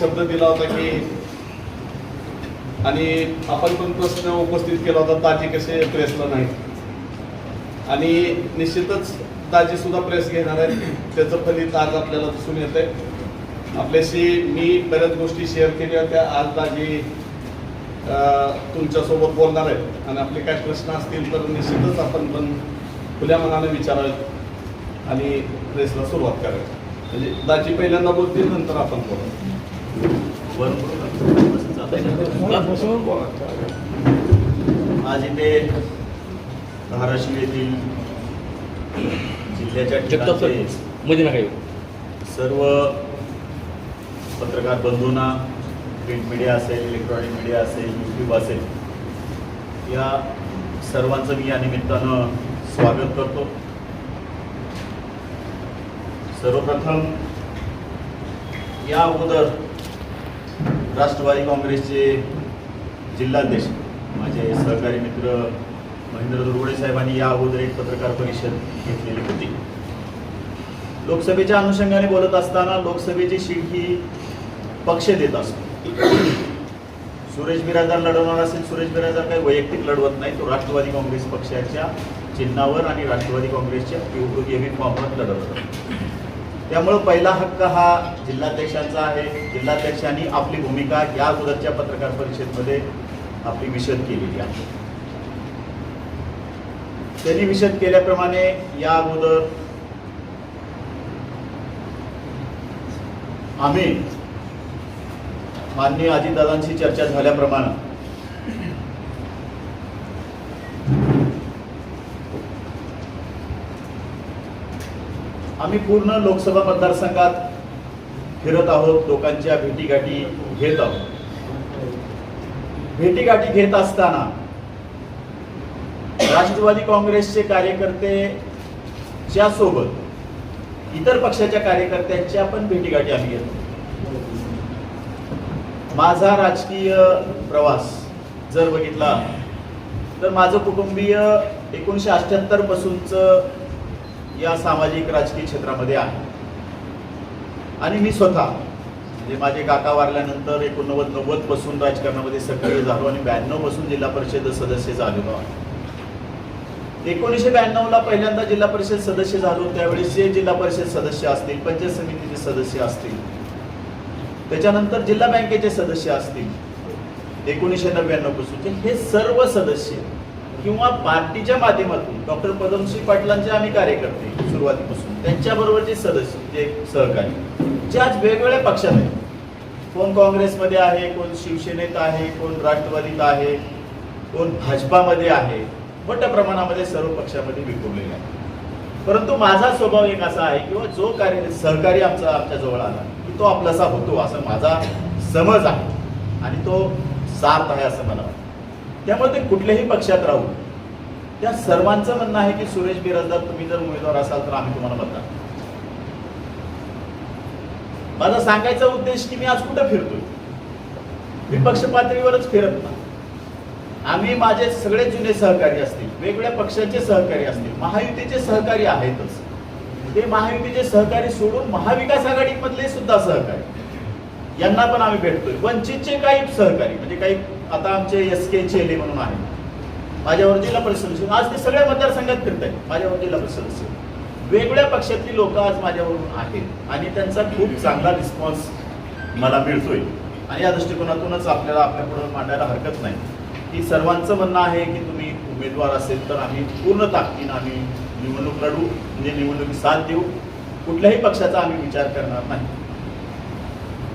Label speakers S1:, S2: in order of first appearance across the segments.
S1: शब्द दिला होता की आणि आपण पण प्रश्न उपस्थित केला होता दाजी कसे प्रेसला नाही. आणि निश्चितच दाजी सुद्धा प्रेस घेणार आहेत. त्याचं फलित आज आपल्याला दिसून येतंय. आपल्याशी मी बऱ्याच गोष्टी शेअर केल्या होत्या आज दाजी तुमच्यासोबत बोलणार आहेत आणि आपले काय प्रश्न असतील तर निश्चितच आपण पण खुल्या मनाने विचारावेत आणि प्रेसला सुरुवात करावी म्हणजे दाजी पहिल्यांदा बोलतील नंतर आपण बोलू.
S2: आज इथे धाराशिव येथील जिल्ह्याच्या सर्व पत्रकार बंधूंना प्रिंट मीडिया असेल इलेक्ट्रॉनिक मीडिया असेल यूट्यूब असेल या सर्वांचं मी या निमित्तानं स्वागत करतो. सर्वप्रथम या अगोदर राष्ट्रवादी काँग्रेसचे जिल्हाध्यक्ष माझे सहकारी मित्र महेंद्र दुर्गुडे साहेबांनी या अगोदर एक पत्रकार परिषद घेतलेली होती. लोकसभेच्या अनुषंगाने बोलत असताना लोकसभेची शीट ही पक्ष देत असतो. सुरेश बिराजदार लढवणार असेल सुरेश बिराजदार काही वैयक्तिक लढवत नाही तो राष्ट्रवादी काँग्रेस पक्षाच्या चिन्हावर आणि राष्ट्रवादी काँग्रेसच्या एव्ही फॉर्मवर लढवत. त्यामुळं पहिला हक्क हा जिल्हाध्यक्षांचा आहे. जिल्हाध्यक्षांनी आपली भूमिका या अगोदरच्या पत्रकार परिषदेमध्ये आपली विशद केलेली आहे. त्यांनी विशद केल्याप्रमाणे या अगोदर आम्ही माननीय अजितदादांशी चर्चा झाल्याप्रमाणे आम्ही पूर्ण लोकसभा मतदारसंघात फिरत आहोत लोकांच्या भेटीगाठी घेत आहोत. भेटीगाठी घेत असताना राष्ट्रवादी काँग्रेसचे कार्यकर्ते च्या सोबत इतर पक्षाच्या कार्यकर्त्यांच्या पण भेटीगाठी आम्ही घेतो माझा राजकीय प्रवास जर बघितला तर माझं कुटुंबीय एकोणीसशे अठ्ठ्याहत्तर पासूनच या सामाजिक राजकीय क्षेत्रामध्ये आहे. आणि मी स्वतः म्हणजे माझे काका वारल्यानंतर एकोणनव्वद नव्वदपासून राजकारणामध्ये सक्रिय झालो आणि ब्याण्णवपासून जिल्हा परिषद सदस्य झालेलो आहे. एकोणीसशे ब्याण्णवला पहिल्यांदा जिल्हा परिषद सदस्य झालो त्यावेळेस जे जिल्हा परिषद सदस्य असतील पंचायत समितीचे सदस्य असतील त्याच्यानंतर जिल्हा बँकेचे सदस्य असतील एकोणीसशे नव्याण्णव पासूनचे हे सर्व सदस्य किंवा पार्टीच्या माध्यमातून डॉक्टर पदमश्री पाटलांचे आम्ही कार्यकर्ते सुरुवातीपासून त्यांच्याबरोबरचे सदस्य जे सहकारी जे आज वेगवेगळ्या पक्षात आहेत. कोण काँग्रेसमध्ये आहे कोण शिवसेनेत आहे कोण राष्ट्रवादीत आहे कोण भाजपामध्ये आहे मोठ्या प्रमाणामध्ये सर्व पक्षामध्ये विखुरलेले आहे परंतु माझा स्वभाव एक असा आहे किंवा जो कार्य सहकारी आमचा आमच्या जवळ आला की तो आपलासा होतो असं माझा समज आहे. आणि तो सार्थ आहे असं मला वाटतं. त्यामुळे ते कुठल्याही पक्षात राहू. त्या सर्वांचं म्हणणं आहे की सुरेश बिराजदार तुम्ही जर उमेदवार असाल तर आम्ही तुम्हाला मतदान माझा सांगायचा उद्देश की मी आज कुठं फिरतोय? मी पक्ष पातळीवरच फिरत नाही. आम्ही माझे सगळे जुने सहकारी असतील वेगवेगळ्या पक्षाचे सहकारी असतील महायुतीचे सहकारी आहेतच. ते महायुतीचे सहकारी सोडून महाविकास आघाडीमधले सुद्धा सहकारी. यांना पण आम्ही भेटतोय. वंचितचे काही सहकारी म्हणजे काही आता आमचे एस के चेले म्हणून आहे. माझ्यावर जिल्हा परिषद सदस्य. आज ते सगळ्या मतदारसंघात फिरत आहेत माझ्यावर जिल्हा परिषद सदस्य. वेगवेगळ्या पक्षातली लोक आज माझ्यावरून आहेत. आणि त्यांचा खूप चांगला रिस्पॉन्स मला मिळतोय. आणि या दृष्टिकोनातूनच आपल्याला आपल्यापुढे मांडायला हरकत नाही. की सर्वांचं म्हणणं आहे की तुम्ही उमेदवार असेल तर आम्ही पूर्ण ताकदीनं आम्ही निवडणूक लढू. म्हणजे निवडणुकी साथ देऊ. कुठल्याही पक्षाचा आम्ही विचार करणार नाही.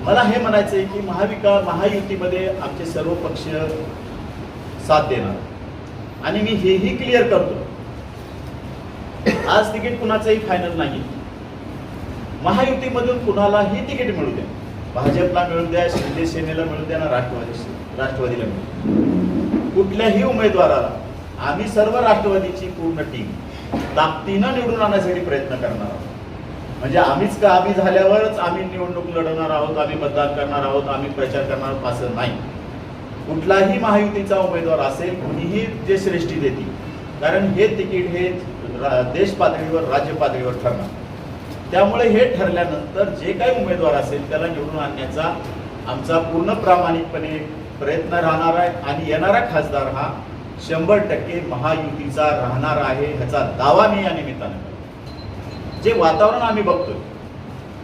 S2: मला हे म्हणायचं आहे की महाविका महायुतीमध्ये आमचे सर्व पक्ष साथ देणार. आणि मी हेही क्लिअर करतो. आज तिकीट कुणाचंही फायनल नाही महायुतीमधून कुणालाही तिकीट मिळू द्या. भाजपला मिळू द्या शिंदे सेनेला मिळू द्या ना राष्ट्रवादी राष्ट्रवादीला मिळू द्या. कुठल्याही उमेदवाराला आम्ही सर्व राष्ट्रवादीची पूर्ण टीम ताकदीनं निवडून आणण्यासाठी प्रयत्न करणार आहोत. म्हणजे आम्हीच का आम्ही झाल्यावरच आम्ही निवडणूक लढवणार आहोत आम्ही मतदान करणार आहोत आम्ही प्रचार करणार असं नाही. कुठलाही महायुतीचा उमेदवार असेल कुणीही जे श्रेष्ठी देतील. कारण हे तिकीट हे रा- देश पातळीवर राज्य पातळीवर ठरणार. त्यामुळे हे ठरल्यानंतर जे काही उमेदवार असेल त्याला निवडून आणण्याचा आमचा पूर्ण प्रामाणिकपणे प्रयत्न राहणार आहे. आणि येणारा खासदार हा शंभर टक्के महायुतीचा राहणार आहे ह्याचा दावा मी या निमित्तानं जे वातावरण आम्ही बघतोय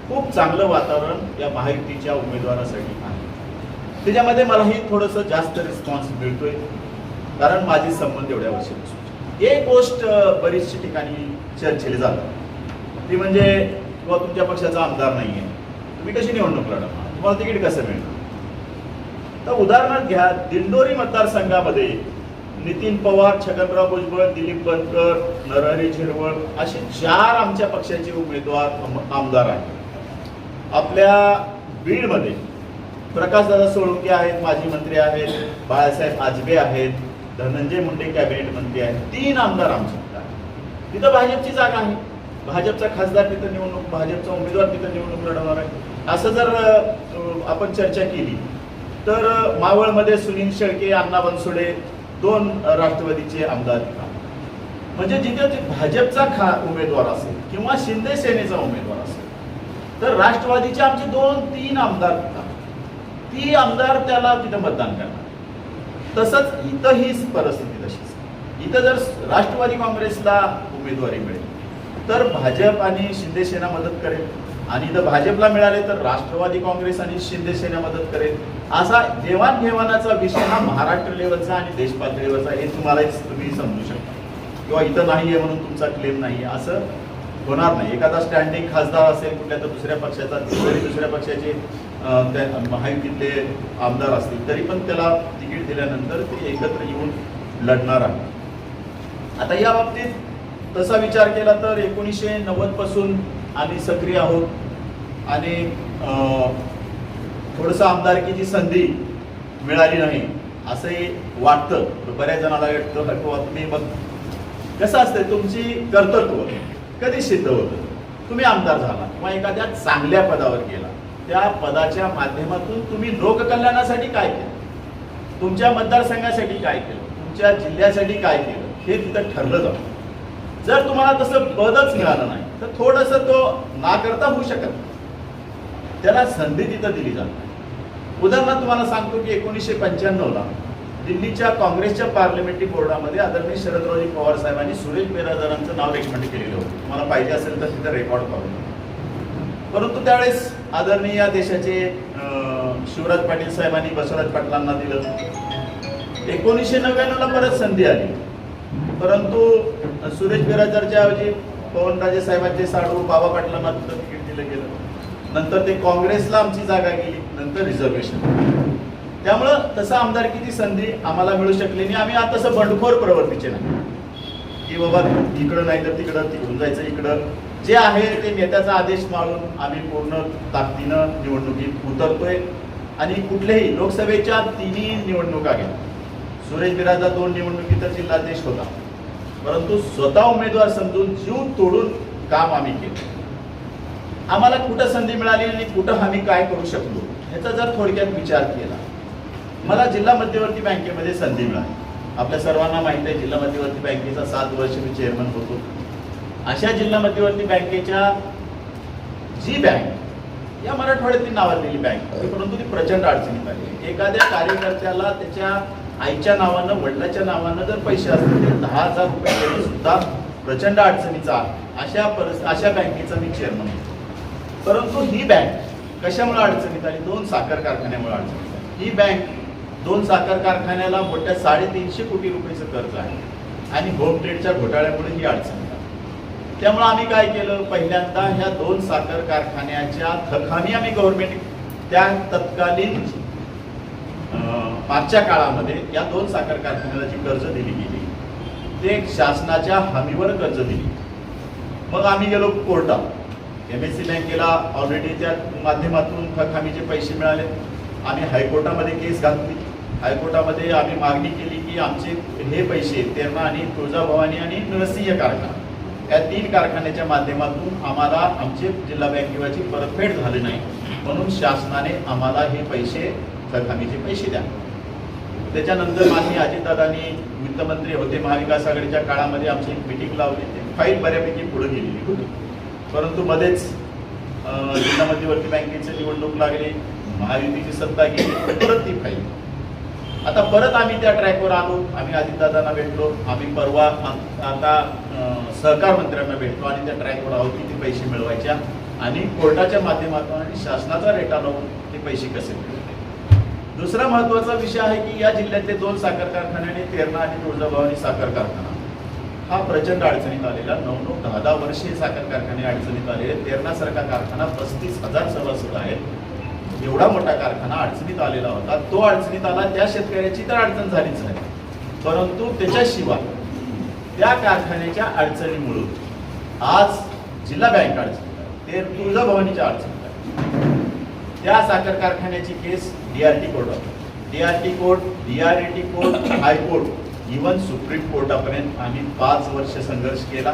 S2: खूप चांगलं वातावरण या महायुतीच्या उमेदवारासाठी आहे. त्याच्यामध्ये मलाही थोडंसं जास्त रिस्पॉन्स मिळतोय कारण माझे संबंध एवढ्या वर्षापासून एक गोष्ट बरीचशी ठिकाणी चर्चेली जातात. ती म्हणजे किंवा तुमच्या पक्षाचा आमदार नाही आहे तुम्ही कशी निवडणूक लढवणार? तुम्हाला तिकीट कसं मिळणार? तर उदाहरणार्थ घ्या दिंडोरी मतदारसंघामध्ये नितीन पवार छगनराव भुजबळ दिलीप बनकर नरहरी झिरवळ असे चार आमच्या पक्षाचे उमेदवार आम- आमदार आहेत. आपल्या बीडमध्ये प्रकाशदादा सोळंके आहेत माजी मंत्री आहेत बाळासाहेब आजबे आहेत धनंजय मुंडे कॅबिनेट मंत्री आहेत. तीन आमदार आमच्या आहेत. तिथं भाजपची जागा आहे. भाजपचा खासदार तिथं निवडणूक भाजपचा उमेदवार तिथं निवडणूक लढवणार आहे. असं जर आपण चर्चा केली तर मावळमध्ये सुनील शेळके अण्णा बनसोडे दोन राष्ट्रवादीचे आमदार म्हणजे जिथे ते भाजपचा खा उमेदवार असेल किंवा शिंदे सेनेचा उमेदवार असेल तर राष्ट्रवादीचे आमचे दोन तीन आमदार ती आमदार त्याला तिथं मतदान करणार. तसंच इथं ही परिस्थिती तशीच. इथं जर राष्ट्रवादी काँग्रेसला उमेदवारी मिळेल तर भाजप आणि शिंदे सेना मदत करेल. आणि इथं भाजपला मिळाले तर राष्ट्रवादी काँग्रेस आणि शिंदे सेना मदत करेल. असा देवाणघेवाणाचा विषय हा महाराष्ट्र लेवलचा आणि देश पातळीवरचा हे तुम्हाला तुम्ही समजू शकता. किंवा इथं नाही आहे म्हणून तुमचा क्लेम नाही आहे असं होणार नाही. एखादा स्टँडिंग खासदार असेल कुठल्या तर दुसऱ्या पक्षाचा जरी दुसऱ्या पक्षाचे महायुतीतले आमदार असतील तरी पण त्याला तिकीट दिल्यानंतर ते एकत्र येऊन लढणार आहे आता या बाबतीत तसा विचार केला तर एकोणीसशे नव्वदपासून आम्ही सक्रिय आहोत. आणि थोडंसं आमदारकीची संधी मिळाली नाही असंही वाटतं. बऱ्याच जणाला वाटतं किंवा तुम्ही मग कसं असतं तुमची कर्तृत्व कधी सिद्ध होतं? तुम्ही आमदार झाला किंवा एखाद्या चांगल्या पदावर गेला. त्या पदाच्या माध्यमातून तुम्ही लोककल्याणासाठी काय केलं? तुमच्या मतदारसंघासाठी काय केलं? तुमच्या जिल्ह्यासाठी काय केलं? हे तिथं ठरलं जातं. जर तुम्हाला तसं पदच मिळालं नाही तर थोडंसं तो नाकरता होऊ शकत नाही. त्याला संधी तिथं दिली जाते. उदाहरणार्थ तुम्हाला सांगतो की एकोणीसशे पंच्याण्णवला दिल्लीच्या काँग्रेसच्या पार्लमेंटरी बोर्डामध्ये आदरणीय शरदरावजी पवार साहेबांनी सुरेश बिरादरांचं नाव रेकमेंड केलेलं होतं. तुम्हाला पाहिजे असेल तर तिथं रेकॉर्ड करून परंतु त्यावेळेस आदरणीय या देशाचे शिवराज पाटील साहेबांनी बसवराज पाटलांना दिलं. एकोणीसशे नव्याण्णवला परत संधी आली. परंतु सुरेश बेराजारच्या ऐवजी पवनराजे साहेबांचे साडू बाबा पाटलांना तिकीट दिलं गेलं. नंतर ते काँग्रेसला आमची जागा गेली. नंतर रिझर्वेशन त्यामुळं तसं आमदारकीची संधी आम्हाला मिळू शकली नाही. आम्ही आता तसं बंडखोर प्रवृत्तीचे नाही. की बाबा इकडं नाही तर तिकडं तिकडून जायचं इकडं. जे आहे ते नेत्याचा आदेश मारून आम्ही पूर्ण ताकदीनं निवडणुकीत उतरतोय. आणि कुठल्याही लोकसभेच्या तिन्ही निवडणुका घेतल्या सुरेश बिराजा दोन निवडणुकीत जिल्हाध्यक्ष होता. परंतु स्वतः उमेदवार समजून जीव तोडून काम आम्ही केलं. आम्हाला कुठं संधी मिळाली आणि कुठं आम्ही काय करू शकलो ह्याचा जर थोडक्यात विचार केला मला जिल्हा मध्यवर्ती बँकेमध्ये संधी मिळाली. आपल्या सर्वांना माहिती आहे जिल्हा मध्यवर्ती बँकेचा सात वर्ष मी चेअरमन होतो. अशा जिल्हा मध्यवर्ती बँकेच्या जी बँक या मराठवाड्यातील नावाजलेली बँक परंतु ती प्रचंड अडचणीत आली. एखाद्या कार्यकर्त्याला त्याच्या आईच्या नावानं वडिलाच्या नावानं जर पैसे असतील तर दहा हजार रुपये देणं सुद्धा प्रचंड अडचणीचा आहे अशा परिस्थिती अशा बँकेचा मी चेअरमन होतो परंतु ही बँक कशामुळे अडचणीत आली? दोन साखर कारखान्यामुळे अडचणीत आली. ही बँक दोन साखर कारखान्याला मोठ्या साडेतीनशे कोटी रुपयाचं कर्ज आहे. आणि होम ट्रेडच्या घोटाळ्यामुळे ही अडचणीत आली. त्यामुळे आम्ही काय केलं? पहिल्यांदा ह्या दोन साखर कारखान्याच्या थकामी आम्ही गव्हर्नमेंट त्या तत्कालीन मागच्या काळामध्ये या दोन साखर कारखान्याला जी कर्ज दिली गेली ते शासनाच्या हमीवर कर्ज दिली. मग आम्ही गेलो कोर्टात. एम एस सी बँकेला ऑलरेडी त्या माध्यमातून थकामीचे पैसे मिळाले. आम्ही हायकोर्टामध्ये केस घातली. हायकोर्टामध्ये आम्ही मागणी केली की आमचे हे पैसे तेरणा आणि तुळजाभवानी आणि नरसिंह कारखाना या तीन कारखान्याच्या माध्यमातून आम्हाला आमचे जिल्हा बँकेवाची परतफेड झाली नाही. म्हणून शासनाने आम्हाला हे पैसे थकामीचे पैसे द्या. त्याच्यानंतर माननीय अजितदादांनी वित्तमंत्री होते महाविकास आघाडीच्या काळामध्ये आमची एक मिटिंग लावली. ते फाईल बऱ्यापैकी पुढे गेलेली. होती परंतु मध्येच जिल्हा मध्यवर्ती बँकेची निवडणूक लागली महायुतीची सत्ता गेली परत ती फाईल आता परत आम्ही त्या ट्रॅकवर आलो आम्ही अजितदादांना भेटलो आम्ही परवा आता सहकार मंत्र्यांना भेटलो आणि त्या ट्रॅकवर आहोत किती पैसे मिळवायच्या आणि कोर्टाच्या माध्यमातून आणि शासनाचा रेटा लावून ते पैसे कसे मिळवले दुसरा महत्त्वाचा विषय आहे की या जिल्ह्यातले दोन साखर कारखाने आणि तेरणा आणि तुळजाभवानी साखर कारखाना. हा प्रचंड अडचणीत आलेला. नऊ नऊ दहा दहा वर्षे साखर कारखाने अडचणीत आलेले. तेरणासारखा कारखाना पस्तीस हजार सभासद आहेत. एवढा मोठा कारखाना अडचणीत आलेला होता. तो अडचणीत आला. त्या शेतकऱ्याची तर अडचण झालीच नाही. परंतु त्याच्याशिवाय त्या कारखान्याच्या अडचणीमुळं आज जिल्हा बँक अडचणीत आहे ते तुळजाभवानीच्या अडचणीत आहे त्या साखर कारखान्याची केस डीआरटी कोर्टात DRT court DRAT court high court even supreme कोर्टापर्यंत आम्ही पाच वर्ष संघर्ष केला.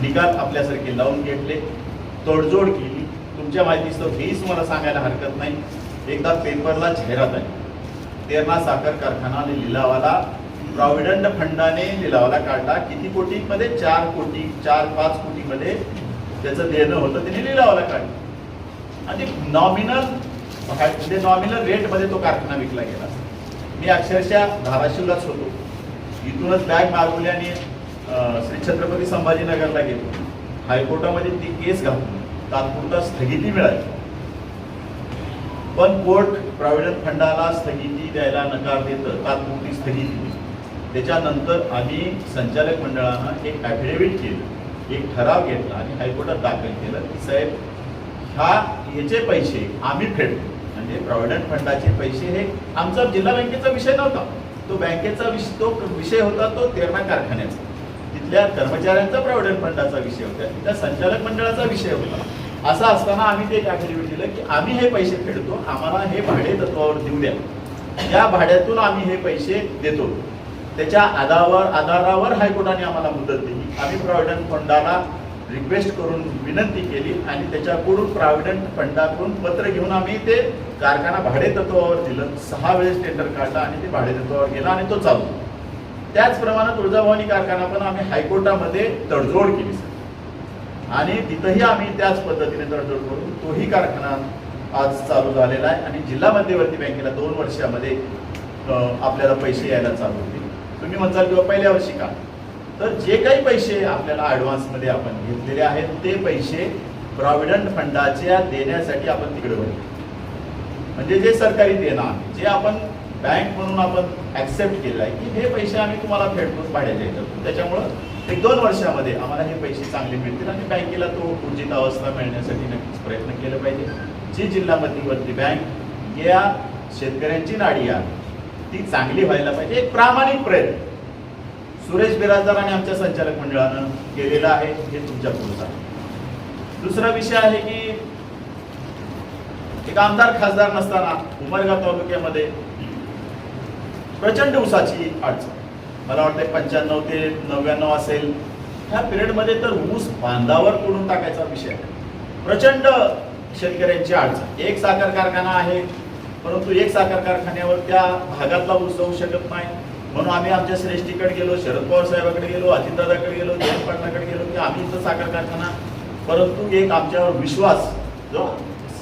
S2: निकाल आपल्यासारखे लावून घेतले. तडजोड केली. तुमच्या माहितीचं हेच मला सांगायला हरकत नाही. एकदा पेपरला जाहिरात आली. तेरणा साखर कारखाना लिलावाला प्रॉव्हिडंट फंडाने लिलावाला काढला. किती कोटीमध्ये? चार कोटी चार पाच कोटीमध्ये त्याचं देणं होतं. त्याने लिलावाला काढलं. आणि नॉमिनल म्हणजे नॉमिनल रेटमध्ये तो कारखाना विकला गेला. मी अक्षरशः धाराशिवलाच होतो. इथूनच बॅग मागवली आणि श्री छत्रपती संभाजीनगरला गेलो. हायकोर्टामध्ये ती केस घालून तात्पुरता स्थगिती मिळाली. पण कोर्ट प्रॉव्हिडंट फंडाला स्थगिती द्यायला नकार देतं तात्पुरती स्थगिती. दिली. त्याच्यानंतर आम्ही संचालक मंडळानं एक ॲफिडेव्हिट केलं एक ठराव घेतला आणि हायकोर्टात दाखल केलं की साहेब ह्या ह्याचे पैसे आम्ही फेडतो. म्हणजे प्रॉव्हिडंट फंडाचे पैसे हे आमचा जिल्हा बँकेचा विषय नव्हता. तो बँकेचा विषय तो विषय होता तो तेरणा कारखान्याचा. तिथल्या कर्मचाऱ्यांचा प्रॉव्हिडंट फंडाचा विषय होता. तिथल्या संचालक मंडळाचा विषय होता. असं असताना आम्ही ते एक दिलं की आम्ही हे पैसे फेडतो आम्हाला हे भाडे तत्वावर देऊ द्या. या भाड्यातून आम्ही हे पैसे देतो. त्याच्या आधारावर आधारावर हायकोर्टाने आम्हाला मुदत दिली. आम्ही प्रॉव्हिडंट फंडाला रिक्वेस्ट करून विनंती केली आणि त्याच्याकडून प्रॉव्हिडंट फंडाकडून पत्र घेऊन आम्ही ते कारखाना भाडे तत्वावर दिलं. सहा वेळेस टेंडर काढला आणि ते भाडे तत्वावर गेला आणि तो चालू. त्याचप्रमाणे तुळजाभवानी कारखाना पण आम्ही हायकोर्टामध्ये तडजोड केली सर. आणि तिथंही आम्ही त्याच पद्धतीने तडजोड करून तोही कारखाना आज चालू झालेला आहे आणि जिल्हा मध्यवर्ती बँकेला दोन वर्षामध्ये आपल्याला पैसे यायला चालू होतील. तुम्ही म्हणताल किंवा पहिल्या वर्षी का? तर जे काही पैसे आपल्याला ॲडव्हान्समध्ये आपण घेतलेले आहेत ते पैसे प्रॉव्हिडंट फंडाच्या देण्यासाठी आपण तिकडे भरले म्हणजे जे सरकारी देणं आहे जे आपण बँक म्हणून आपण ऍक्सेप्ट केलं आहे की हे पैसे आम्ही तुम्हाला फेडतो भाड्याच्या ह्याच्यातून. त्याच्यामुळं एक दोन वर्षामध्ये आम्हाला हे पैसे चांगले मिळतील आणि बँकेला तो ऊर्जित अवस्था मिळण्यासाठी नक्कीच प्रयत्न केले पाहिजे. जी जिल्हा मध्यवर्ती बँक या शेतकऱ्यांची नाडी आहे ती चांगली व्हायला पाहिजे. एक प्रामाणिक प्रयत्न. सुरेश बिराजदार आणि आमच्या संचालक मंडळानं केलेलं आहे हे तुमच्या पुढचं आहे दुसरा विषय आहे की एक आमदार खासदार नसताना उमरगा तालुक्यामध्ये प्रचंड ऊसाची अडचण. मला वाटतं पंच्याण्णव ते नव्याण्णव असेल. ह्या पिरियडमध्ये तर ऊस बांधावर तोडून टाकायचा विषय आहे प्रचंड शेतकऱ्यांची अडचण. एक साखर कारखाना आहे परंतु एक साखर कारखान्यावर त्या भागातला ऊस जाऊ शकत नाही. म्हणून आम्ही आमच्या श्रेष्ठीकडे गेलो शरद पवार साहेबाकडे गेलो अजितदादाकडे गेलो जयंत पाटलाकडे गेलो. की आम्ही इथं साखर कारखाना परंतु एक आमच्यावर विश्वास जो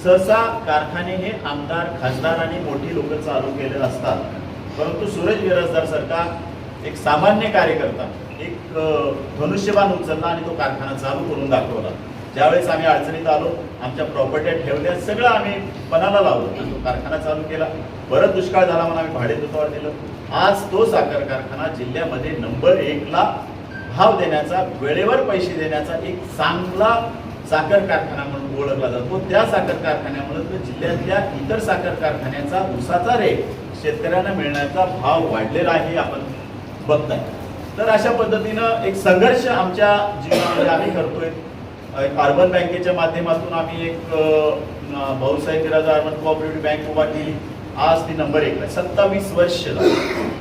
S2: सहसा कारखाने हे आमदार खासदार आणि मोठी लोक चालू केलेले असतात. परंतु सुरेश बिराजदार सरकार एक सामान्य कार्यकर्ता एक अ, धनुष्यबाण उचलला आणि तो कारखाना चालू करून दाखवला ज्यावेळेस आम्ही अडचणीत आलो आमच्या प्रॉपर्ट्या ठेवल्या सगळं आम्ही पणाला लावलं. तो कारखाना चालू केला. परत दुष्काळ झाला म्हणून आम्ही भाडे तत्वावर दिलं. आज तो साखर कारखाना जिल्ह्यामध्ये नंबर एकला भाव देण्याचा वेळेवर पैसे देण्याचा एक चांगला साखर कारखाना म्हणून ओळखला जातो. त्या साखर कारखान्यामुळे तर जिल्ह्यातल्या इतर साखर कारखान्याचा उसाचा रेट शेतकऱ्यांना मिळण्याचा भाव वाढलेला आहे आपण बघताय. तर अशा पद्धतीनं एक संघर्ष आमच्या जीवनामध्ये आम्ही करतोय. अर्बन बँकेच्या माध्यमातून आम्ही एक Bhausaheb Biraja urban cooperative bank उभा केली. आज ती नंबर एकला आहे सत्तावीस वर्ष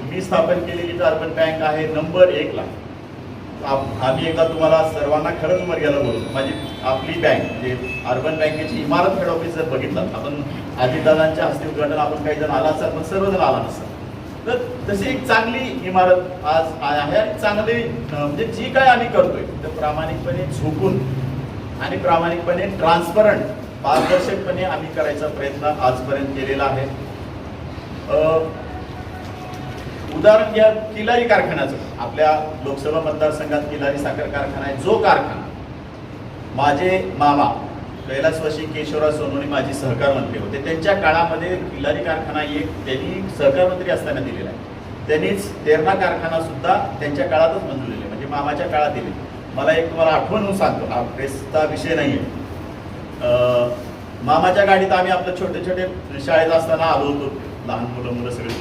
S2: मी स्थापन केलेली तर अर्बन बँक आहे नंबर एकला आम्ही एकदा तुम्हाला सर्वांना खरंच मर्यादा बोलतो माझी आपली बँक म्हणजे अर्बन बँकेची इमारत हेड ऑफिस जर बघितलं आपण अजितदादांच्या हस्ते उद्घाटन आपण काही जण आला असाल पण सर्वजण आला नसतात. तर तशी एक चांगली इमारत आज आहे आणि चांगली म्हणजे जी काय आम्ही करतोय तर प्रामाणिकपणे झोपून आणि प्रामाणिकपणे ट्रान्सपरंट पारदर्शकपणे आम्ही करायचा प्रयत्न आजपर्यंत केलेला आहे. उदाहरण घ्या किलारी कारखान्याचं. आपल्या लोकसभा मतदारसंघात किलारी साखर कारखाना आहे. जो कारखाना माझे मामा कैलासवासी केशवराव सोनवणे माझे सहकार मंत्री होते. त्यांच्या काळामध्ये किल्लारी कारखाना एक त्यांनी सहकार मंत्री असताना दिलेला आहे. त्यांनीच तेरणा कारखाना सुद्धा त्यांच्या काळातच मंजूर दिले म्हणजे मामाच्या काळात दिले मला एक तुम्हाला आठवण म्हणून सांगतो. हा प्रेसचा विषय नाही आहे मामाच्या गाडीत आम्ही आपलं छोटे छोटे शाळेत असताना आलो होतो. लहान मुलं मुलं सगळे.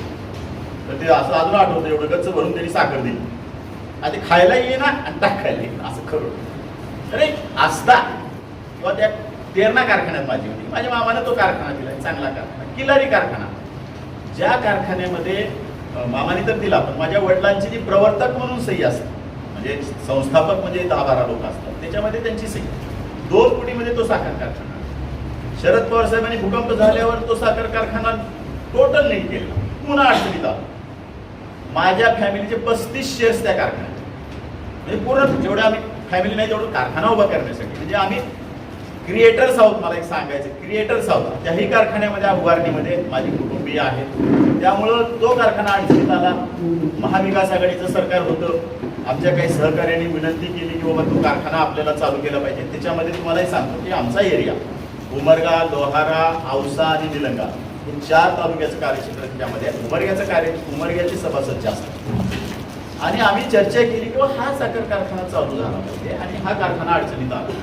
S2: तर ते असं अजून आठवतं एवढं गच्च भरून त्यांनी साखर दिली. आणि ते खायला ये ना आणि टाकायला ये. असं खरं अरे असता किंवा त्या तेरणा कारखान्यात माझी होती. माझ्या मामाने तो कारखाना दिला चांगला कारखाना किलारी कारखाना. ज्या कारखान्यामध्ये मामाने तर दिला पण माझ्या वडिलांची जी प्रवर्तक म्हणून सही असते म्हणजे संस्थापक म्हणजे दहा बारा लोक असतात. त्याच्यामध्ये त्यांची सही दोन कोटीमध्ये तो साखर कारखाना. शरद पवार साहेबांनी भूकंप झाल्यावर तो साखर कारखाना टोटल नीट केला. पुन्हा अडचणीत आला. माझ्या फॅमिलीचे पस्तीस शेअर्स त्या कारखान्यात. म्हणजे पूर्ण जेवढं आम्ही फॅमिली नाही तेवढं कारखाना उभा करण्यासाठी. म्हणजे आम्ही क्रिएटर्स आहोत मला एक सांगायचं क्रिएटर्स आहोत. त्याही कारखान्यामध्ये उभारणीमध्ये माझी कुटुंबीय आहेत. त्यामुळं तो कारखाना अडचणीत आला. महाविकास आघाडीचं सरकार होतं. आमच्या काही सहकार्याने विनंती केली की बाबा तो कारखाना आपल्याला चालू केला पाहिजे. त्याच्यामध्ये तुम्हालाही सांगतो की आमचा एरिया उमरगा लोहारा औसा आणि निलंगा हे चार तालुक्याचं कार्यक्षेत्र त्यामध्ये आहे. उमरग्याचं कार्य उमरग्याचे सभासद जास्त आणि आम्ही चर्चा केली की हा साखर कारखाना चालू झाला पाहिजे आणि हा कारखाना अडचणीत आला.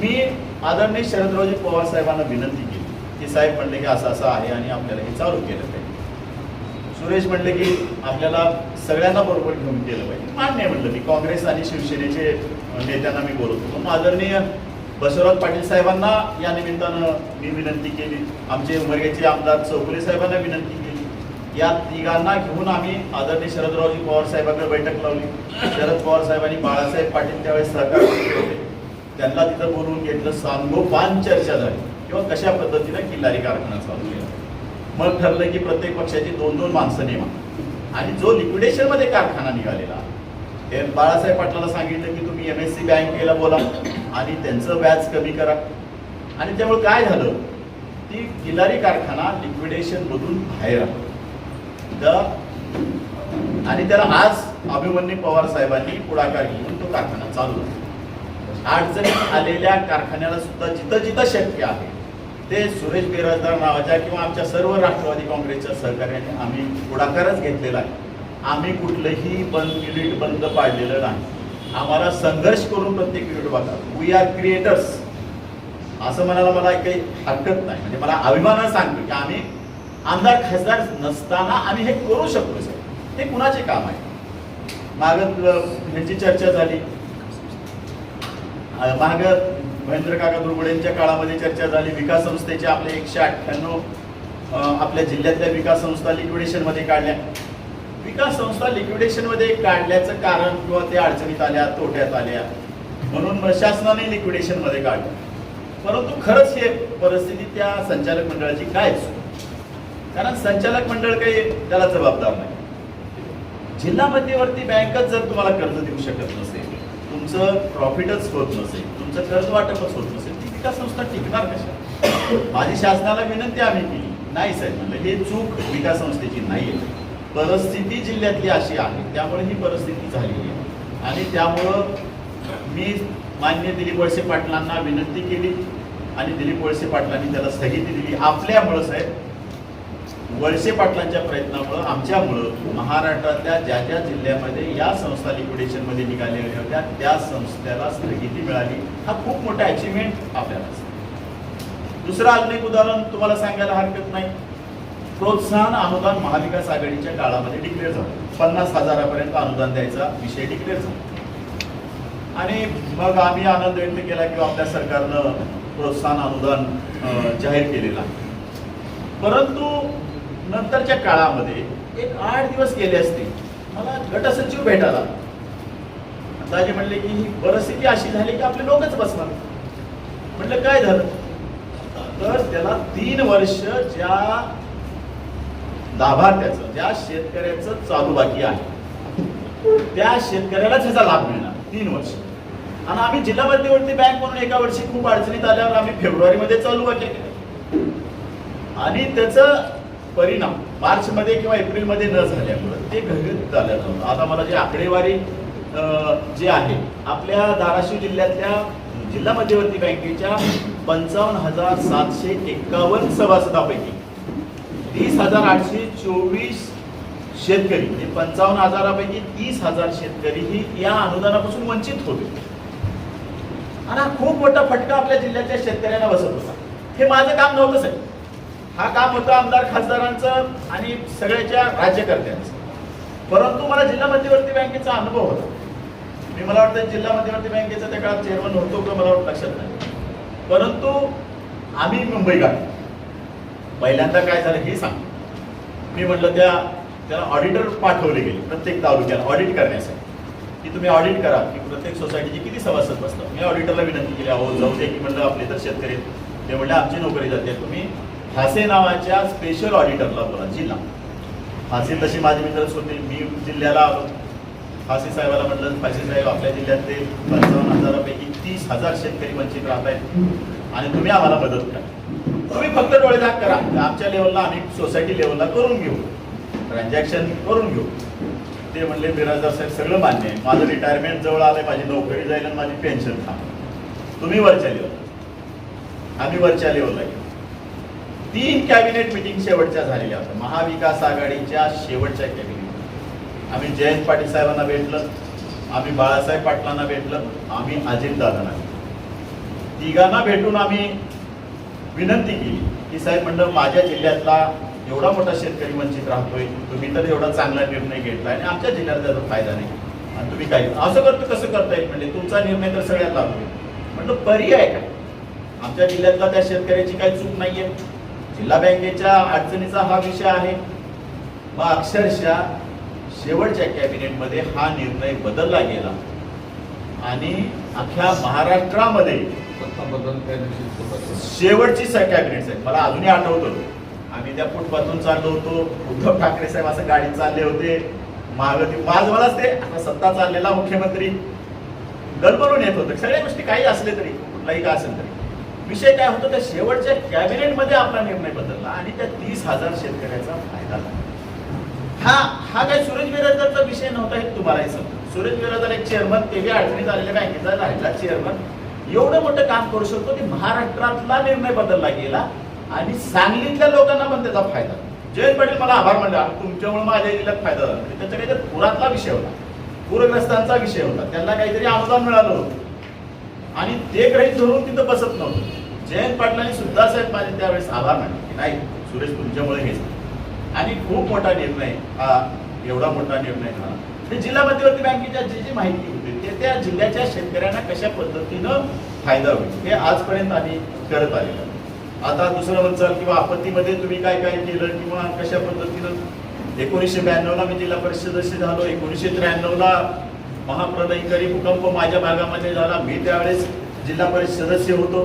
S2: मी आदरणीय शरदरावजी पवार साहेबांना विनंती केली. की साहेब म्हणले की असं असं आहे आणि आपल्याला हे चालू केलं पाहिजे. सुरेश म्हणले की आपल्याला सगळ्यांना बरोबर घेऊन केलं पाहिजे. मान्य म्हटलं म्हणलं मी. काँग्रेस आणि शिवसेनेचे नेत्यांना मी बोलत होतो. मग आदरणीय बसवराज पाटील साहेबांना या निमित्तानं मी विनंती केली. आमचे उमरग्याचे आमदार चौगुले साहेबांना विनंती केली. या तिघांना घेऊन आम्ही आदरणीय शरदरावजी पवार साहेबांकडे बैठक लावली. शरद पवार साहेबांनी बाळासाहेब पाटील त्यावेळेस सहकार होते. त्यांना तिथं बोलवून घेतलं. सांगोपान चर्चा झाली. किंवा कशा पद्धतीनं किल्लारी कारखाना चालू केला. मग ठरलं की प्रत्येक पक्षाची दोन दोन माणसं नेमा आणि जो लिक्विडेशनमध्ये कारखाना निघालेला ते बाळासाहेब पाटलाला सांगितलं की तुम्ही एम एस सी बँकेला बोला आणि त्यांचं व्याज कमी करा. आणि त्यामुळे काय झालं? की किल्लारी कारखाना लिक्विडेशन मधून बाहेर आला. आणि त्याला आज अभिमन्यू पवार साहेबांनी पुढाकार घेऊन तो कारखाना चालू अडचणीत आलेल्या कारखान्याला सुद्धा जिथं जिथं शक्य आहे ते सुरेश बिराजदार नावाच्या किंवा आमच्या सर्व राष्ट्रवादी काँग्रेसच्या सहकार्याने आम्ही पुढाकारच घेतलेला आहे. आम्ही कुठलंही बंद युनिट बंद पाडलेलं नाही. आम्हाला संघर्ष करून प्रत्येक युनिट बघा. वी आर क्रिएटर्स असं म्हणायला मला काही हरकत नाही. म्हणजे मला अभिमानानं सांगतो की आम्ही आमदार खासदार नसताना आम्ही हे करू शकतो सर. हे कुणाचे काम आहे? माग ह्याची चर्चा झाली. माग महेंद्र काका दुर्गुडेंच्या काळामध्ये चर्चा झाली. विकास संस्थेचे आपले एकशे अठ्ठ्याण्णव आपल्या जिल्ह्यातल्या विकास संस्था लिक्विडेशनमध्ये काढल्या. विकास संस्था लिक्विडेशनमध्ये काढल्याचं कारण किंवा ते अडचणीत आल्या तोट्यात आल्या. म्हणून प्रशासनाने लिक्विडेशन लिक्विडेशनमध्ये काढलं. परंतु खरंच हे परिस्थिती त्या संचालक मंडळाची काय कारण संचालक मंडळ काही त्याला जबाबदार नाही. जिल्हा मध्यवर्ती बँकच जर तुम्हाला कर्ज देऊ शकत नसेल तुमचं प्रॉफिटच होत नसेल त्यांचं कर्ज वाटपच होत नसेल ती विकास संस्था टिकणार कशा माझी शासनाला विनंती आम्ही केली. नाही साहेब म्हणलं हे चूक विकास संस्थेची नाही आहे परिस्थिती जिल्ह्यातली अशी आहे त्यामुळे ही परिस्थिती झालेली आहे. आणि त्यामुळं मी मान्य दिलीप वळसे पाटलांना विनंती केली आणि दिलीप वळसे पाटलांनी त्याला स्थगिती दिली. आपल्यामुळं साहेब वळसे पाटलांच्या प्रयत्नामुळं आमच्यामुळं महाराष्ट्रातल्या ज्या ज्या जिल्ह्यामध्ये या संस्था लिक्विडेशनमध्ये निघालेल्या होत्या त्या संस्थेला स्थगिती मिळाली. हा खूप मोठा अचिव्हमेंट आपल्याला दुसरं अजून एक उदाहरण तुम्हाला सांगायला हरकत नाही. प्रोत्साहन अनुदान महाविकास आघाडीच्या काळामध्ये डिक्लेअर झालं. पन्नास हजारापर्यंत अनुदान द्यायचा विषय डिक्लेअर झाला. आणि मग आम्ही आनंद व्यक्त केला की आपल्या सरकारनं प्रोत्साहन अनुदान जाहीर केलेलं आहे. परंतु नंतरच्या काळामध्ये एक आठ दिवस गेले असते मला गटसचिव भेटायला. दाजी म्हणले की ही परिस्थिती अशी झाली की आपले लोकच बसणार. म्हटलं काय झालं? तर त्याला तीन वर्ष ज्या लाभार्थ्याचं ज्या शेतकऱ्याचं चालू बाकी आहे त्या शेतकऱ्यालाच ह्याचा लाभ मिळणार तीन वर्ष. आणि आम्ही जिल्हा मध्यवर्ती बँक म्हणून एका वर्षी खूप अडचणीत आल्यावर आम्ही फेब्रुवारीमध्ये चालू केले आणि त्याचं परिणाम मार्च मध्ये किंवा एप्रिलमध्ये न झाल्यामुळं ते घरीच झालं नव्हतं. आता मला जे आकडेवारी अं, जे आहे आपल्या धाराशिव जिल्ह्यातल्या जिल्हा मध्यवर्ती बँकेच्या पंचावन्न हजार सातशे एक्कावन्न सभासदापैकी तीस हजार आठशे चोवीस शेतकरी म्हणजे पंचावन्न हजारापैकी तीस हजार शेतकरी ही या अनुदानापासून वंचित होते. आणि हा खूप मोठा फटका आपल्या जिल्ह्याच्या शेतकऱ्यांना बसत होता. हे माझं काम नव्हतं साहेब. हा काम होतं आमदार खासदारांचं आणि सगळ्याच्या राज्यकर्त्यांचं. परंतु मला जिल्हा मध्यवर्ती बँकेचा अनुभव होता. मी मला वाटतं जिल्हा मध्यवर्ती बँकेचा त्या काळात चेअरमन होतो का मला वाटतं लक्षात नाही. परंतु आम्ही मुंबई गाठलो पहिल्यांदा काय झालं हे सांग. मी म्हटलं त्या त्याला ऑडिटर पाठवले गेले प्रत्येक तालुक्याला ऑडिट करण्यासाठी. की तुम्ही ऑडिट करा की प्रत्येक सोसायटीचे किती सभासद बसतात. मी ऑडिटरला विनंती केली अहो जाऊ दे की म्हणलं आपले तर शेतकरी ते म्हणले आमची नोकरी जाते तुम्ही हासे नावाच्या स्पेशल ऑडिटरला बोला जिल्हा. हासे तसे माझे मित्रच होते. मी जिल्ह्याला आलो फासे साहेबाला म्हटलं फासे साहेब आपल्या जिल्ह्यातले पंचावन्न हजारापैकी तीस हजार शेतकरी वंचित राहत आहेत. आणि तुम्ही आम्हाला मदत करा. तुम्ही फक्त डोळेदाग करा. आमच्या लेवलला आम्ही सोसायटी लेवलला करून घेऊ. ट्रान्झॅक्शन करून घेऊ. ते म्हणले बिराजदार साहेब सगळं मान्य आहे. माझं रिटायरमेंट जवळ आलंय माझी नोकरी जाईल आणि माझी पेन्शन थांब तुम्ही वरच्या लेवल आम्ही वरच्या लेवलला घेऊ तीन कॅबिनेट मिटिंग शेवटच्या झालेल्या होत्या. महाविकास आघाडीच्या शेवटच्या कॅबिनेट. आम्ही जयंत पाटील साहेबांना भेटलं आम्ही बाळासाहेब पाटलांना भेटलं आम्ही अजितदादांना भेटलं. तिघांना भेटून आम्ही विनंती केली की साहेब म्हणलं माझ्या जिल्ह्यातला एवढा मोठा शेतकरी वंचित राहतोय तुम्ही तर एवढा चांगला निर्णय घेतला आणि आमच्या जिल्ह्यात त्याचा फायदा नाही. आणि तुम्ही काय असं करतो कसं करता येईल म्हणजे तुमचा निर्णय तर सगळ्यात लागतोय म्हणलं पर्याय काय? आमच्या जिल्ह्यातला त्या शेतकऱ्याची काही चूक नाहीये. जिल्हा बँकेच्या अडचणीचा हा विषय आहे. मग अक्षरशः शेवटच्या कॅबिनेटमध्ये हा निर्णय बदलला गेला. आणि अख्ख्या महाराष्ट्रामध्ये
S1: सत्ता बदल
S2: शेवटची कॅबिनेट साहेब मला अजूनही आठवतं. आम्ही त्या फुटपाथून चाललो होतो. उद्धव ठाकरे साहेब असं गाडी चालले होते. महागती माझ मलाच ते आता सत्ता चाललेला मुख्यमंत्री. गडबडून येत होतं. सगळ्या गोष्टी काही असले तरी कुठलाही का असेल तरी. विषय काय होतो त्या शेवटच्या कॅबिनेटमध्ये आपला निर्णय बदलला आणि त्या तीस हजार शेतकऱ्याचा फायदा झाला. हा हा काय सुरेश बिराजदारचा विषय नव्हता हे तुम्हालाही समजा सुरेश बिराजदार एक चेअरमन तेव्हा अडचणीत आलेल्या बँकेचा राहिला चेअरमन एवढं मोठं काम करू शकतो की महाराष्ट्रातला निर्णय बदलला गेला आणि सांगलीतल्या लोकांना पण त्याचा फायदा जयंत पाटील मला आभार म्हणला तुमच्यामुळे माझ्या जिल्ह्यात फायदा झाला. म्हणजे त्याचा काहीतरी पुरातला विषय होता. पूरग्रस्तांचा विषय होता. त्यांना काहीतरी अनुदान मिळालं होतं. आणि ते ग्रहित धरून तिथं बसत नव्हतं. जयंत पाटलांनी सुद्धा साहेब माझे त्यावेळेस आभार मानले की नाही सुरेश तुमच्यामुळे हेच. आणि खूप मोठा निर्णय हा एवढा मोठा निर्णय झाला. ते जिल्हा मध्यवर्ती बँकेच्या जी जी माहिती होती ते त्या जिल्ह्याच्या शेतकऱ्यांना कशा पद्धतीनं फायदा होईल हे आजपर्यंत आम्ही करत आलेलो आता दुसरं म्हणचाल किंवा आपत्तीमध्ये तुम्ही काय काय केलं किंवा कशा पद्धतीनं एकोणीसशे ब्याण्णवला मी जिल्हा परिषद सदस्य झालो एकोणीसशे त्र्याण्णवला महाप्रलयकारी भूकंप माझ्या भागामध्ये झाला. मी त्यावेळेस जिल्हा परिषद सदस्य होतो.